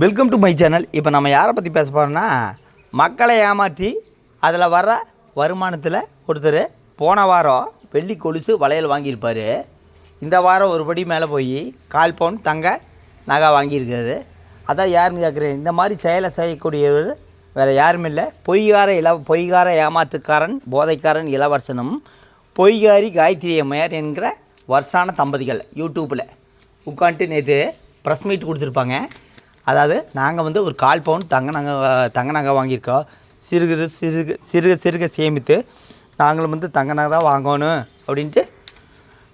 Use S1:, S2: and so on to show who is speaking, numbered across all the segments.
S1: Welcome to my channel இப்போ நம்ம யாரை பற்றி பேச போகிறோம்னா மக்களை ஏமாற்றி அதில் வர வருமானத்தில் ஒருத்தர் போன வாரம் வெள்ளி கொலுசு வளையல் வாங்கியிருப்பார். இந்த வாரம் ஒரு படி மேலே போய் கால் பவுன் தங்க நகை வாங்கியிருக்காரு அதான் யாருன்னு கேட்குறேன் இந்த மாதிரி செயலை செய்யக்கூடியவர் வேறு யாரும் இல்லை. பொய்கார இள பொய்கார ஏமாற்றுக்காரன் போதைக்காரன் இளவரசனும் பொய்காரி காயத்ரி அம்மையார் என்கிற வருஷான தம்பதிகள் யூடியூப்பில் உட்காந்துட்டு நேற்று ப்ரெஸ் மீட் கொடுத்துருப்பாங்க. அதாவது நாங்கள் வந்து ஒரு கால் பவுன் தங்க நகை தங்க நகை வாங்கியிருக்கோம். சிறுக சிறுக சிறுக சிறுக சேமித்து நாங்களும் வந்து தங்க நகை தான் வாங்கணும் அப்படின்ட்டு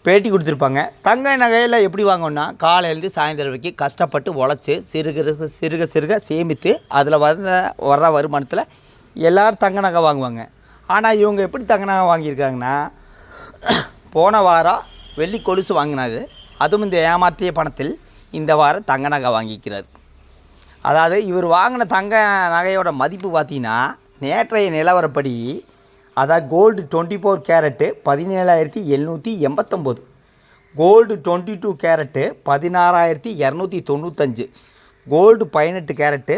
S1: பேட்டி கொடுத்துருப்பாங்க. தங்க நகையில் எப்படி வாங்கணும்னா காலையிலேருந்து சாயந்தரம் வரைக்கும் கஷ்டப்பட்டு உழைச்சி சிறுக சிறுக சிறுக சேமித்து அதில் வந்த வர்ற வருமானத்தில் எல்லோரும் தங்க நகை வாங்குவாங்க. ஆனால் இவங்க எப்படி தங்க நகை வாங்கியிருக்காங்கன்னா போன வாரம் வெள்ளி கொலுசு வாங்கினாரு. அதுவும் இந்த ஏமாற்றிய பணத்தில் இந்த வாரம் தங்க நகை வாங்கிக்கிறார். அதாவது இவர் வாங்கின தங்க நகையோட மதிப்பு பார்த்தீங்கன்னா நேற்றைய நிலவரப்படி அதாவது கோல்டு டுவெண்ட்டி ஃபோர் கேரட்டு பதினேழாயிரத்தி எழுநூற்றி எண்பத்தொம்போது. கோல்டு டுவெண்ட்டி டூ கேரட்டு பதினாறாயிரத்தி இரநூத்தி தொண்ணூத்தஞ்சு. கோல்டு பதினெட்டு கேரட்டு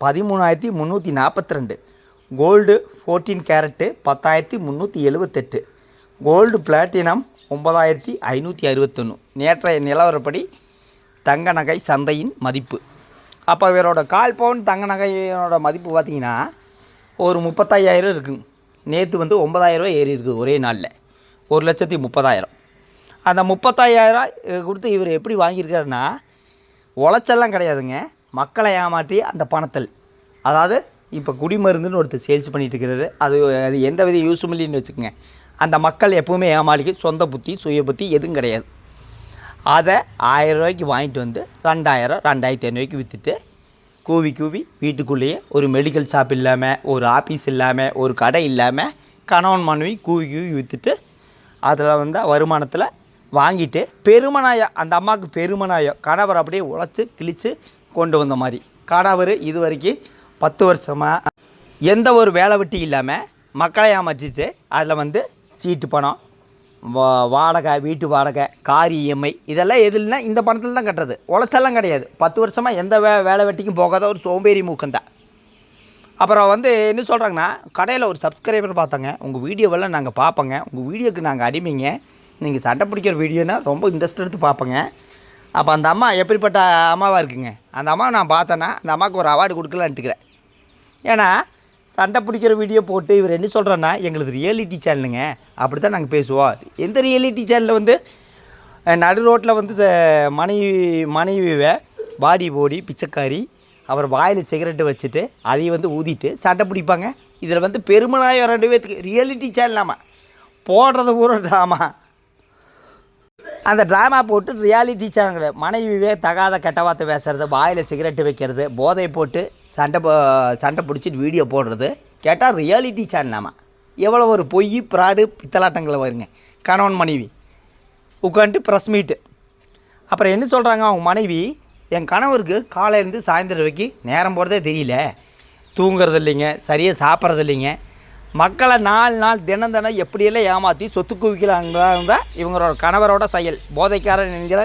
S1: பதிமூணாயிரத்தி முந்நூற்றி நாற்பத்தி ரெண்டு. கோல்டு ஃபோர்டீன் கேரட்டு பத்தாயிரத்தி முந்நூற்றி எழுபத்தெட்டு கோல்டு பிளாட்டினம் ஒன்பதாயிரத்தி ஐநூற்றி அறுபத்தொன்று நேற்றைய நிலவரப்படி தங்க நகை சந்தையின் மதிப்பு. அப்போ இவரோட கால் பவுன் தங்க நகையோட மதிப்பு பார்த்தீங்கன்னா ஒரு முப்பத்தையாயிரம் இருக்குங்க நேற்று வந்து ஒம்பதாயிரரூவா ஏறி இருக்குது ஒரே நாளில். ஒரு லட்சத்தி முப்பதாயிரம். அந்த முப்பத்தாயிரம் கொடுத்து இவர் எப்படி வாங்கியிருக்காருன்னா உழைச்செல்லாம் கிடையாதுங்க. மக்களை ஏமாற்றி அந்த பணத்தில். அதாவது இப்போ குடிமருந்துன்னு ஒருத்தர் சேல்ஸ் பண்ணிட்டு இருக்கிறது அது அது எந்த வித யூஸும் இல்லைன்னு வச்சுக்கோங்க. அந்த மக்கள் எப்பவுமே ஏமாளிக்கு சொந்த புத்தி சுய புத்தி எதுவும் கிடையாது. அதை ஆயிரம் ரூபாய்க்கு வாங்கிட்டு வந்து ரெண்டாயிரம் ரெண்டாயிரத்தி ஐநூறுக்கு விற்றுட்டு கூவி கூவி வீட்டுக்குள்ளேயே ஒரு மெடிக்கல் ஷாப் இல்லாமல் ஒரு ஆஃபீஸ் இல்லாமல் ஒரு கடை இல்லாமல் கணவன் மனைவி கூவி கூவி விற்றுட்டு அதில் வந்து வருமானத்தில் வாங்கிட்டு பெருமனாயம் அந்த அம்மாவுக்கு பெருமனாயம் கணவர் அப்படியே உழைச்சி கிழித்து கொண்டு வந்த மாதிரி. கணவர் இது வரைக்கும் பத்து வருஷமாக எந்த ஒரு வேலை வெட்டி இல்லாமல் மக்களை ஏமாற்றிட்டு அதில் வந்து சீட்டு பணம் வா வாடகை வீட்டு வாடகை கார் இஎம்ஐ இதெல்லாம் எதுலனா இந்த பணத்தில் தான் கட்டுறது. உழைச்செல்லாம் கிடையாது. பத்து வருஷமாக எந்த வே வேலை வெட்டிக்கும் போகாத ஒரு சோம்பேறி மூக்கந்தான் அப்புறம் வந்து என்ன சொல்கிறாங்கன்னா கடையில் ஒரு சப்ஸ்கிரைபர் பார்த்தாங்க. உங்கள் வீடியோவெல்லாம் நாங்கள் பார்ப்போங்க. உங்கள் வீடியோக்கு நாங்கள் அடிமைங்க. நீங்கள் சண்டை பிடிக்கிற வீடியோனா ரொம்ப இன்ட்ரெஸ்ட் எடுத்து பார்ப்போங்க. அப்போ அந்த அம்மா எப்படிப்பட்ட அம்மாவாக இருக்குங்க? அந்த அம்மா நான் பார்த்தேன்னா அந்த அம்மாவுக்கு ஒரு அவார்டு கொடுக்கலான்ட்டுக்கிறேன் ஏன்னா சண்டை பிடிக்கிற வீடியோ போட்டு இவர் என்ன சொல்கிறேன்னா எங்களுக்கு ரியாலிட்டி சேனலுங்க அப்படி தான் நாங்கள் பேசுவோம். எந்த ரியாலிட்டி சேனலில் வந்து நடு ரோட்டில் வந்து ச- மனைவி மனைவியை பாடி போடி பிச்சைக்காரி அவர் வாயில் சிகரெட்டு வச்சுட்டு அதையும் வந்து ஊதிட்டு சண்டை பிடிப்பாங்க. இதில் வந்து பெருமனாயம் ரெண்டு பேர்த்துக்கு ரியாலிட்டி சேனலாமா போடுறது பூரா ட்ராமா அந்த ட்ராமா போட்டு ரியாலிட்டி சேனல் மனைவியே தகாத கெட்ட வார்த்தை பேசுறது வாயில் சிகரெட்டு வைக்கிறது போதை போட்டு சண்டை போ- சண்டை பிடிச்சிட்டு வீடியோ போடுறது. கேட்டால் ரியாலிட்டி சேனலாமா எவ்வளோ ஒரு பொய் ப்ராடு பித்தலாட்டங்களை வருங்க கணவன் மனைவி. உட்காந்துட்டு ப்ரெஸ் மீட்டு அப்புறம் என்ன சொல்கிறாங்க அவங்க மனைவி? என் கணவருக்கு காலையிலேருந்து சாயந்தரம் வரைக்கும் நேரம் போகிறதே தெரியல. தூங்குறது இல்லைங்க சரியாக சாப்பிட்றது இல்லைங்க மக்களை நாலு நாள் தினம் தினம் எப்படியெல்லாம் ஏமாற்றி சொத்து குவிக்கிறாங்க இவங்களோட கணவரோட செயல் போதைக்காரன் என்கிற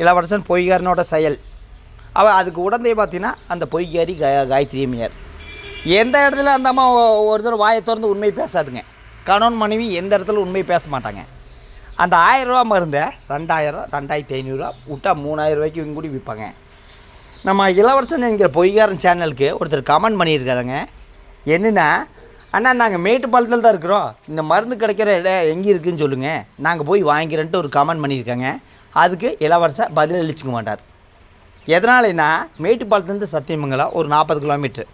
S1: இளவரசன் பொய்காரனோட செயல். அவள் அதுக்கு உடந்தே பார்த்தீங்கன்னா அந்த பொய்காரி க காயத்ரி அம்மையார். எந்த இடத்துல அந்த அம்மா ஒரு தடவை வாயை திறந்து உண்மை பேசாதுங்க. கணவன் மனைவி எந்த இடத்துல உண்மை பேச மாட்டாங்க. அந்த ஆயிரரூவா மருந்தை ரெண்டாயிரம் ரெண்டாயிரத்தி ஐநூறுரூவா விட்டா மூணாயிரம் ரூபாய்க்கு இவங்க கூடி விற்பாங்க. நம்ம இளவரசன் என்கிற பொய்காரன் சேனலுக்கு ஒருத்தர் கமெண்ட் பண்ணியிருக்காருங்க. என்னென்னா அண்ணா நாங்கள் மேட்டுப்பாளத்தில் தான் இருக்கிறோம். இந்த மருந்து கிடைக்கிற இடம் எங்கே இருக்குதுன்னு சொல்லுங்கள் நாங்கள் போய் வாங்கிக்கிறேன்ட்டு ஒரு கமெண்ட் பண்ணியிருக்காங்க. அதுக்கு இளவரசன் பதில் அளிச்சுக்க மாட்டார். எதனாலனா மேட்டுப்பாளத்துலேருந்து சத்தியமங்கலம் ஒரு நாற்பது கிலோமீட்ரு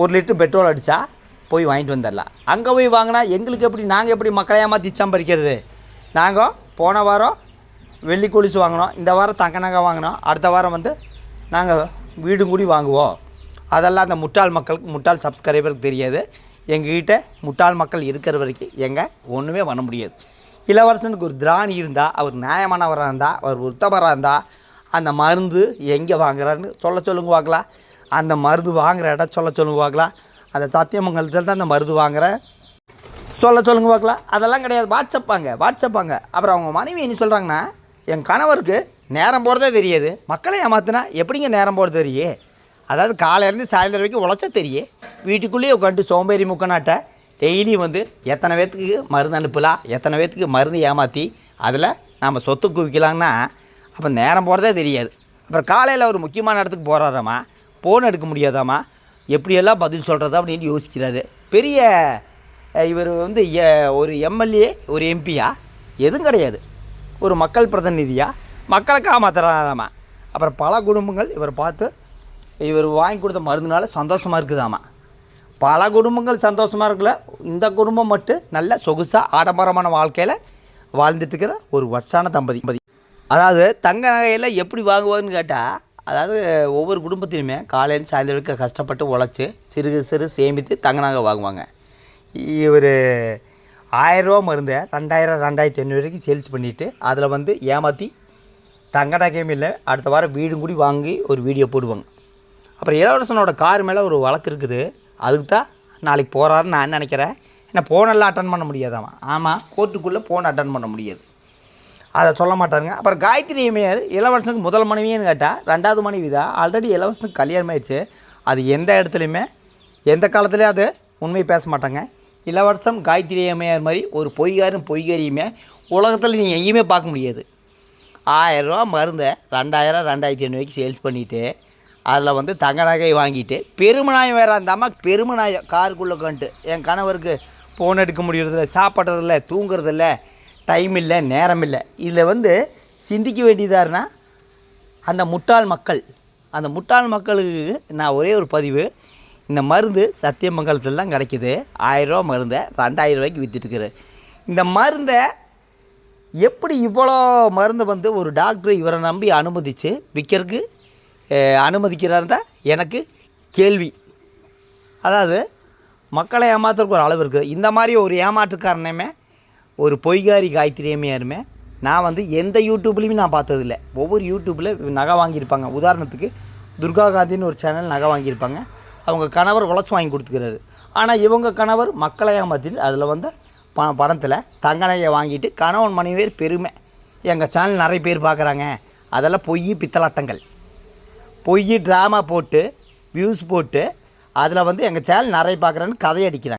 S1: ஒரு லிட்டர் பெட்ரோல் அடித்தா போய் வாங்கிட்டு வந்துடலாம். அங்கே போய் வாங்கினா எங்களுக்கு எப்படி நாங்கள் எப்படி மக்களை ஏமாற்றி சம்பாதிக்கிறது? நாங்கள் போன வாரம் வெள்ளி கொலுசு வாங்கினோம். இந்த வாரம் தங்க நகை வாங்கினோம். அடுத்த வாரம் வந்து நாங்கள் வீடும் கூடி வாங்குவோம். அதெல்லாம் அந்த முட்டாள் மக்களுக்கு முட்டாள் சப்ஸ்கிரைபருக்கு தெரியாது. எங்ககிட்ட முட்டாள் மக்கள் இருக்கிற வரைக்கும் எங்கே? ஒன்றுமே பண்ண முடியாது. இளவரசனுக்கு ஒரு திராணி இருந்தால் அவர் நியாயமானவராக இருந்தால் அவர் உத்தமராக இருந்தால் அந்த மருந்து எங்கே வாங்குறான்னு சொல்ல சொல்லுங்க பார்க்கலாம் அந்த மருந்து வாங்குற இடம் சொல்ல சொல்லுங்க பார்க்கலாம் அந்த சத்தியமங்கலத்தில் தான் அந்த மருந்து வாங்குறேன் சொல்ல சொல்லுங்க பார்க்கலாம் அதெல்லாம் கிடையாது. வாட்ஸ்அப்பாங்க வாட்ஸ்அப்பாங்க அப்புறம் அவங்க மனைவி என்ன சொல்கிறாங்கன்னா என் கணவருக்கு நேரம் போகிறதே தெரியாது. மக்களை ஏமாத்தினா எப்படிங்க நேரம் போகிறது தெரியும் அதாவது காலையிலேருந்து சாயந்தரம் வரைக்கும் உழைச்சா தெரியும் வீட்டுக்குள்ளேயே உட்காந்து சோம்பேறி முக்கநாட்டை டெய்லி வந்து எத்தனை பேர்த்துக்கு மருந்து அனுப்பலாம்? எத்தனை பேர்த்துக்கு மருந்து ஏமாற்றி அதில் நாம் சொத்து குவிக்கலாம்னா அப்போ நேரம் போகிறதே தெரியாது. அப்புறம் காலையில் ஒரு முக்கியமான இடத்துக்கு போகிறாராமா ஃபோன் எடுக்க முடியாதாம்மா எப்படியெல்லாம் பதில் சொல்கிறது அப்படின்னு யோசிக்கிறாரு. பெரிய இவர் வந்து ஒரு எம்எல்ஏ ஒரு எம்பியா? எதுவும் கிடையாது. ஒரு மக்கள் பிரதிநிதியாக மக்களை காமாத்துறாராமா அப்புறம் பல குடும்பங்கள் இவர் பார்த்து இவர் வாங்கி கொடுத்த மருந்துனால சந்தோஷமாக இருக்குதாமா? பல குடும்பங்கள் சந்தோஷமாக இருக்கல இந்த குடும்பம் மட்டும் நல்ல சொகுசாக ஆடம்பரமான வாழ்க்கையில் வாழ்ந்துட்டுருக்கிற ஒரு வர்ஷான தம்பதி. தம்பதி அதாவது தங்க நகையில் எப்படி வாங்குவாங்கன்னு கேட்டால் அதாவது ஒவ்வொரு குடும்பத்திலுமே காலையில் சாயந்தரம் கஷ்டப்பட்டு உழைச்சி சிறு சிறு சேமித்து தங்க நகை வாங்குவாங்க. இவர் ஆயிரரூவா மருந்தை ரெண்டாயிரம் ரெண்டாயிரத்தி ஐநூறு வரைக்கும் சேல்ஸ் பண்ணிவிட்டு அதில் வந்து ஏமாற்றி தங்க நகையும் இல்லை அடுத்த வாரம் வீடும் கூடி வாங்கி ஒரு வீடியோ போடுவாங்க. அப்புறம் இளவரசனோட கார் மேலே ஒரு வழக்கு இருக்குது. அதுக்கு தான் நாளைக்கு போகிறாருன்னு நான் நினைக்கிறேன்? ஏன்னா ஃபோனெல்லாம் அட்டன் பண்ண முடியாதாமா? ஆமாம் கோர்ட்டுக்குள்ளே ஃபோன் அட்டன் பண்ண முடியாது. அதை சொல்ல மாட்டாங்க அப்புறம் காயத்ரி அம்மையார் இளவரசனுக்கு முதல் மனைவின்னு கேட்டால் ரெண்டாவது மனைவி தான். ஆல்ரெடி இளவரசனுக்கு கல்யாணம் ஆயிடுச்சு. அது எந்த இடத்துலையுமே எந்த காலத்துலேயும் அது உண்மை பேச மாட்டாங்க. இளவரசம் காயத்ரி அம்மையார் மாதிரி ஒரு பொய்காரும் பொய்காரியுமே உலகத்தில் நீங்கள் எங்கேயுமே பார்க்க முடியாது. ஆயிரரூவா மருந்தை ரெண்டாயிரம் ரெண்டாயிரத்தி ஐநூறுவாய்க்கு சேல்ஸ் பண்ணிவிட்டு அதில் வந்து தங்க நகை வாங்கிட்டு பெருமநாயம் வேறு அந்த அம்மா பெருமநாயம் காருக்குள்ளே உட்காந்துட்டு என் கணவருக்கு ஃபோன் எடுக்க முடியறதில்ல சாப்பிட்றதில்ல தூங்குறதில்ல டைம் இல்லை நேரம் இல்லை. இதில் வந்து சிந்திக்க வேண்டியதாருன்னா அந்த முட்டாள் மக்கள் அந்த முட்டாள் மக்களுக்கு நான் ஒரே ஒரு பதிவு இந்த மருந்து சத்தியமங்கலத்தில் தான் கிடைக்கிது. ஆயிரரூவா மருந்தை ரெண்டாயிரம் ரூபாய்க்கு விற்றுட்டுருக்குறேன் இந்த மருந்தை எப்படி இவ்வளோ மருந்து வந்து ஒரு டாக்டர் இவரை நம்பி அனுமதித்து விற்கிறதுக்கு அனுமதிக்கிறாருந்தா எனக்கு கேள்வி. அதாவது மக்களை ஏமாத்துறதுக்கு ஒரு அளவு இருக்குது. இந்த மாதிரி ஒரு ஏமாற்றுக்காரனையுமே ஒரு பொய்காரி காயத்ரியமையாருமே நான் வந்து எந்த யூடியூப்லேயுமே நான் பார்த்ததில்ல. ஒவ்வொரு யூடியூப்பில் நகை வாங்கியிருப்பாங்க. உதாரணத்துக்கு துர்கா காந்தின்னு ஒரு சேனல் நகை வாங்கியிருப்பாங்க. அவங்க கணவர் உழைச்சி வாங்கி கொடுத்துக்கிறாரு. ஆனால் இவங்க கணவர் மக்களை ஏமாற்றிட்டு அதில் வந்து ப பணத்தில் தங்க நகையை வாங்கிட்டு கணவன் மனைவி பெருமை. எங்கள் சேனல் நிறைய பேர் பார்க்குறாங்க. அதெல்லாம் பொய் பித்தலாட்டங்கள். பொய் ட்ராமா போட்டு வியூஸ் போட்டு அதில் வந்து எங்கள் சேனல் நிறைய பார்க்குறேன்னு கதை அடிக்கிறாங்க